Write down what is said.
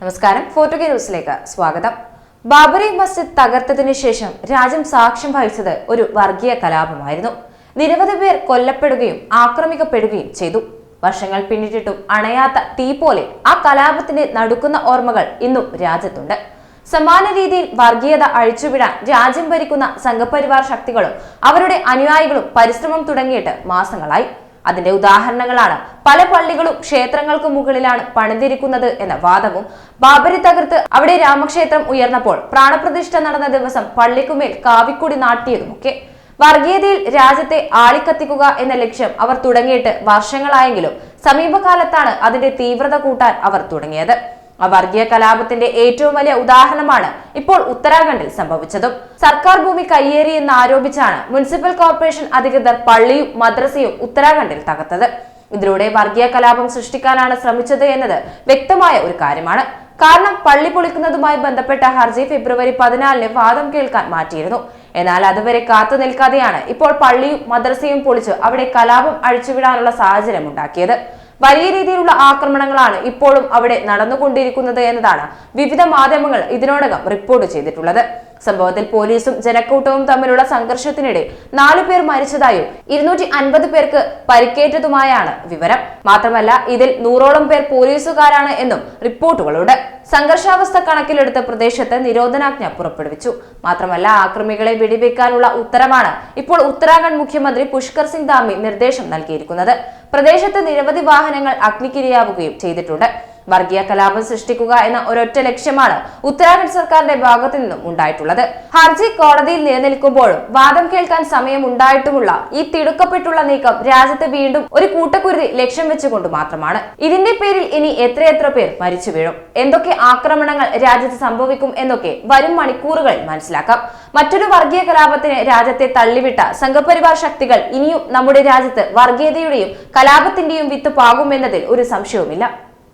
നമസ്കാരം. ഫോർട്ടുഗേ ന്യൂസിലേക്ക് സ്വാഗതം. ബാബറി മസ്ജിദ് തകർത്തതിനു ശേഷം രാജ്യം സാക്ഷ്യം വഹിച്ചത് ഒരു വർഗീയ കലാപമായിരുന്നു. നിരവധി പേർ കൊല്ലപ്പെടുകയും ആക്രമിക്കപ്പെടുകയും ചെയ്തു. വർഷങ്ങൾ പിന്നിട്ടിട്ടും അണയാത്ത തീ പോലെ ആ കലാപത്തിന്റെ നടുക്കുന്ന ഓർമ്മകൾ ഇന്നും രാജ്യത്തുണ്ട്. സമാന രീതിയിൽ വർഗീയത അഴിച്ചുവിടാൻ രാജ്യം ഭരിക്കുന്ന സംഘപരിവാർ ശക്തികളും അവരുടെ അനുയായികളും പരിശ്രമം തുടങ്ങിയിട്ട് മാസങ്ങളായി. അതിന്റെ ഉദാഹരണങ്ങളാണ്. പല പള്ളികളും ക്ഷേത്രങ്ങൾക്ക് മുകളിലാണ് പണിതിരിക്കുന്നത് എന്ന വാദവും ബാബരി തകർത്ത് അവിടെ രാമക്ഷേത്രം ഉയർന്നപ്പോൾ പ്രാണപ്രതിഷ്ഠ നടന്ന ദിവസം പള്ളിക്കുമേൽ കാവിക്കൊടി നാട്ടിയതുമൊക്കെ. വർഗീയതയിൽ രാജ്യത്തെ ആളിക്കത്തിക്കുക എന്ന ലക്ഷ്യം അവർ തുടങ്ങിയിട്ട് വർഷങ്ങളായെങ്കിലും സമീപകാലത്താണ് അതിന്റെ തീവ്രത കൂട്ടാൻ അവർ തുടങ്ങിയത്. ആ വർഗീയ കലാപത്തിന്റെ ഏറ്റവും വലിയ ഉദാഹരണമാണ് ഇപ്പോൾ ഉത്തരാഖണ്ഡിൽ സംഭവിച്ചതും. സർക്കാർ ഭൂമി കയ്യേറി എന്ന് ആരോപിച്ചാണ് മുനിസിപ്പൽ കോർപ്പറേഷൻ അധികൃതർ പള്ളിയും മദ്രസയും ഉത്തരാഖണ്ഡിൽ തകർത്തത്. ഇതിലൂടെ വർഗീയ കലാപം സൃഷ്ടിക്കാനാണ് ശ്രമിച്ചത് എന്നത് വ്യക്തമായ ഒരു കാര്യമാണ്. കാരണം പള്ളി പൊളിക്കുന്നതുമായി ബന്ധപ്പെട്ട ഹർജി ഫെബ്രുവരി പതിനാലിന് വാദം കേൾക്കാൻ മാറ്റിയിരുന്നു. എന്നാൽ അതുവരെ കാത്തു നിൽക്കാതെയാണ് ഇപ്പോൾ പള്ളിയും മദ്രസയും പൊളിച്ച് അവിടെ കലാപം അഴിച്ചുവിടാനുള്ള സാഹചര്യം ഉണ്ടാക്കിയത്. വലിയ രീതിയിലുള്ള ആക്രമണങ്ങളാണ് ഇപ്പോഴും അവിടെ നടന്നുകൊണ്ടിരിക്കുന്നത് എന്നതാണ് വിവിധ മാധ്യമങ്ങൾ ഇതിനോടകം റിപ്പോർട്ട് ചെയ്തിട്ടുള്ളത്. സംഭവത്തിൽ പോലീസും ജനക്കൂട്ടവും തമ്മിലുള്ള സംഘർഷത്തിനിടെ നാലു പേർ മരിച്ചതായും ഇരുന്നൂറ്റി അൻപത് പേർക്ക് പരിക്കേറ്റതുമായാണ് വിവരം. മാത്രമല്ല ഇതിൽ നൂറോളം പേർ പോലീസുകാരാണ് എന്നും റിപ്പോർട്ടുകളുണ്ട്. സംഘർഷാവസ്ഥ കണക്കിലെടുത്ത് പ്രദേശത്ത് നിരോധനാജ്ഞ പുറപ്പെടുവിച്ചു. മാത്രമല്ല ആക്രമികളെ വെടിവെക്കാനുള്ള ഉത്തരവാണ് ഇപ്പോൾ ഉത്തരാഖണ്ഡ് മുഖ്യമന്ത്രി പുഷ്കർ സിംഗ് ധാമി നിർദ്ദേശം നൽകിയിരിക്കുന്നത്. പ്രദേശത്ത് നിരവധി വാഹനങ്ങൾ അഗ്നിക്കിരയാവുകയും ചെയ്തിട്ടുണ്ട്. വർഗീയ കലാപം സൃഷ്ടിക്കുക എന്ന ഒരൊറ്റ ലക്ഷ്യമാണ് ഉത്തരാഖണ്ഡ് സർക്കാരിന്റെ ഭാഗത്തു നിന്നും ഉണ്ടായിട്ടുള്ളത്. ഹർജി കോടതിയിൽ നിലനിൽക്കുമ്പോഴും വാദം കേൾക്കാൻ സമയം ഉണ്ടായിട്ടുമുള്ള ഈ തിടുക്കപ്പെട്ടുള്ള നീക്കം രാജ്യത്ത് വീണ്ടും ഒരു കൂട്ടക്കുരുതി ലക്ഷ്യം വെച്ചുകൊണ്ട് മാത്രമാണ്. ഇതിന്റെ പേരിൽ ഇനി എത്രയെത്ര പേർ മരിച്ചു വീഴും? എന്തൊക്കെ ആക്രമണങ്ങൾ രാജ്യത്ത് സംഭവിക്കും എന്നൊക്കെ വരും മണിക്കൂറുകൾ മനസ്സിലാക്കാം. മറ്റൊരു വർഗീയ കലാപത്തിന് രാജ്യത്തെ തള്ളിവിട്ട സംഘപരിവാർ ശക്തികൾ ഇനിയും നമ്മുടെ രാജ്യത്ത് വർഗീയതയുടെയും കലാപത്തിന്റെയും വിത്ത് പാകുമെന്നതിൽ ഒരു സംശയവുമില്ല.